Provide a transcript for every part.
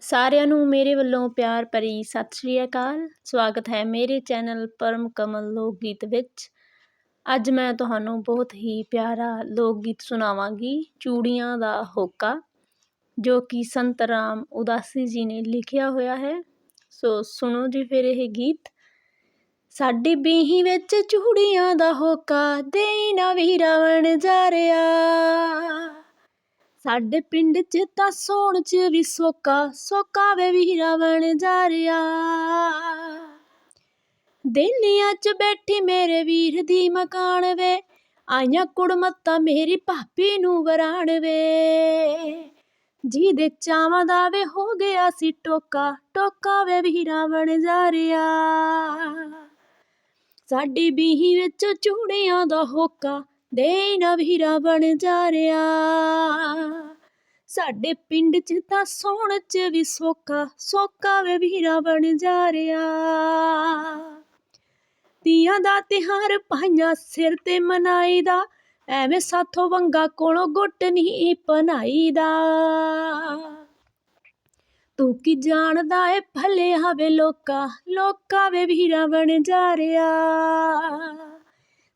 ਸਾਰਿਆਂ ਨੂੰ ਮੇਰੇ ਵੱਲੋਂ ਪਿਆਰ ਭਰੀ ਸਤਿ ਸ਼੍ਰੀ ਅਕਾਲ। ਸਵਾਗਤ ਹੈ ਮੇਰੇ ਚੈਨਲ ਪਰਮ ਕਮਲ ਲੋਕ ਗੀਤ ਵਿੱਚ। ਅੱਜ ਮੈਂ ਤੁਹਾਨੂੰ ਬਹੁਤ ਹੀ ਪਿਆਰਾ ਲੋਕ ਗੀਤ ਸੁਣਾਵਾਂਗੀ, ਚੂੜੀਆਂ ਦਾ ਹੋਕਾ, ਜੋ ਕਿ ਸੰਤ ਰਾਮ ਉਦਾਸੀ ਜੀ ਨੇ ਲਿਖਿਆ ਹੋਇਆ ਹੈ। ਸੋ ਸੁਣੋ ਜੀ ਫਿਰ ਇਹ ਗੀਤ। ਸਾਡੀ ਬੀਹੀ ਵਿੱਚ ਚੂੜੀਆਂ ਦਾ ਹੋਕਾ, ਦੇਈ ਨਾ ਵੀ ਰਾਵਣ ਜਾ ਰਿਆ। ਸਾਡੇ ਪਿੰਡ 'ਚ ਤਾਂ ਸੋਣ 'ਚ ਵੀ ਸੋਕਾ ਸੋਕਾ ਵੇ ਵੀਰਾ ਬਣ ਜਾ ਰਿਆ। ਦਿੱਲੀਆਂ 'ਚ ਬੈਠੀ ਮੇਰੇ ਵੀਰ ਦੀ ਮਕਾਨ ਵੇ, ਆਈਆਂ ਕੁੜਮੱਤਾ ਮੇਰੀ ਭਾਪੀ ਨੂੰ ਵਰਾਣ ਵੇ। ਜਿਹਦੇ ਚਾਵਾਂ ਦਾ ਵੇ ਹੋ ਗਿਆ ਸੀ ਟੋਕਾ ਟੋਕਾ ਵੇ ਵੀਰਾ ਬਣ ਜਾ ਰਿਆ। ਸਾਡੀ ਬੀਹੀ ਵਿੱਚ ਚੂੜੀਆਂ ਦਾ ਹੋਕਾ ਦੇ ਨਾ ਵੀਰਾ ਬਣ ਜਾ ਰਿਆ। ਸਾਡੇ ਪਿੰਡ 'ਚ ਤਾਂ ਸੋਣ 'ਚ ਵੀ ਸੋਕਾ ਸੋਕਾ ਵੇ ਵੀਰਾ ਬਣ ਜਾ ਰਿਆ ਤੀਆਂ ਦਾ ਤਿਹਾਰ ਪਾਈਆਂ ਸਿਰ ਤੇ ਮਨਾਈ ਦਾ ਐਵੇਂ ਸਾਥੋਂ ਵੰਗਾ ਕੋਲੋਂ ਗੁੱਟ ਨਹੀਂ ਪਨਾਈਦਾ। ਤੂੰ ਕੀ ਜਾਣਦਾ ਏ ਭਲੇ ਹਵੇ ਲੋਕਾ ਲੋਕਾ ਵੇ ਵੀਰਾ ਬਣ ਜਾ ਰਿਆ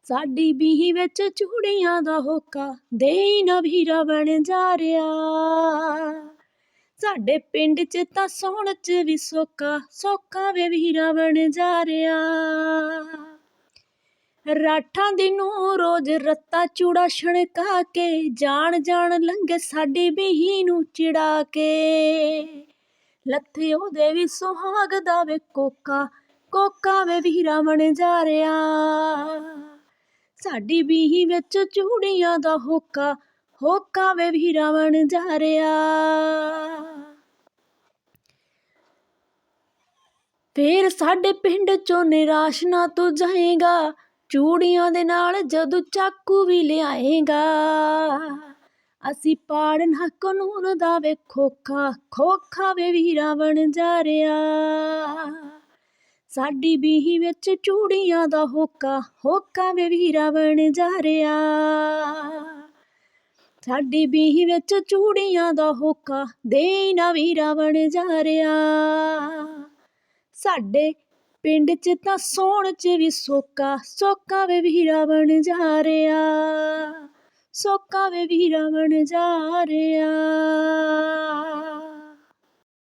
ਸਾਡੀ ਬੀਹੀ ਵਿੱਚ ਚੂੜੀਆਂ ਦਾ ਹੋਕਾ ਦੇਈ ਨਾ ਵੀਰਾ ਬਣ ਜਾ ਰਿਆ ਸਾਡੇ ਪਿੰਡ 'ਚ ਤਾਂ ਸੋਣ 'ਚ ਵੀ ਸੋਕਾ ਸੋਕਾ ਵੇ ਵੀਰਾ ਬਣ ਜਾ ਰਿਆ ਰਾਠਾਂ ਦੀ ਨੂੰ ਰੋਜ਼ ਰੱਤਾ ਚੂੜਾ ਛਣਕਾ ਕੇ, ਜਾਣ ਜਾਣ ਲੰਘੇ ਸਾਡੀ ਬੀਹੀ ਨੂੰ ਚਿੜਾ ਕੇ। ਲੱਥੇ ਉਹਦੇ ਵੀ ਸੁਹਾਗ ਦਾ ਵੇ ਕੋਕਾ ਕੋਕਾ ਵੇ ਵੀਰਾ ਬਣ ਜਾ ਰਿਆ ਸਾਡੀ ਬੀਹੀ ਵਿੱਚ ਚੂੜੀਆਂ ਦਾ ਹੋਕਾ ਹੋਕਾ ਵੇ ਵੀਰਾ ਬਣ ਜਾ ਰਿਆ ਫੇਰ ਸਾਡੇ ਪਿੰਡ ਚੋਂ ਨਿਰਾਸ਼ ਨਾ ਤੂੰ ਜਾਏਗਾ, ਚੂੜੀਆਂ ਦੇ ਨਾਲ ਜਦੋਂ ਚਾਕੂ ਵੀ ਲਿਆਏਗਾ। ਅਸੀਂ ਪਾੜਨਾ ਕਾਨੂੰਨ ਦਾ ਵੇ ਖੋਖਾ ਖੋਖਾ ਵੇ ਵੀਰਾ ਬਣ ਜਾ ਰਿਆ ਸਾਡੀ ਬੀਹੀ ਵਿੱਚ ਚੂੜੀਆਂ ਦਾ ਹੋਕਾ ਹੋਕਾ ਵੇ ਵੀਰਾ ਬਣ ਜਾ ਰਿਆ ਸਾਡੀ ਬੀਹੀ ਵਿੱਚ ਚੂੜੀਆਂ ਦਾ ਹੋਕਾ ਦੇ ਨਾ ਵੀਰਾ ਬਣ ਜਾ ਰਿਆ ਸਾਡੇ ਪਿੰਡ 'ਚ ਤਾਂ ਸੋਣ 'ਚ ਵੀ ਸੋਕਾ ਸੋਕਾ ਵੇ ਵੀਰਾ ਬਣ ਜਾ ਰਿਆ ਸੋਕਾ ਵੇ ਵੀਰਾ ਬਣ ਜਾ ਰਿਆ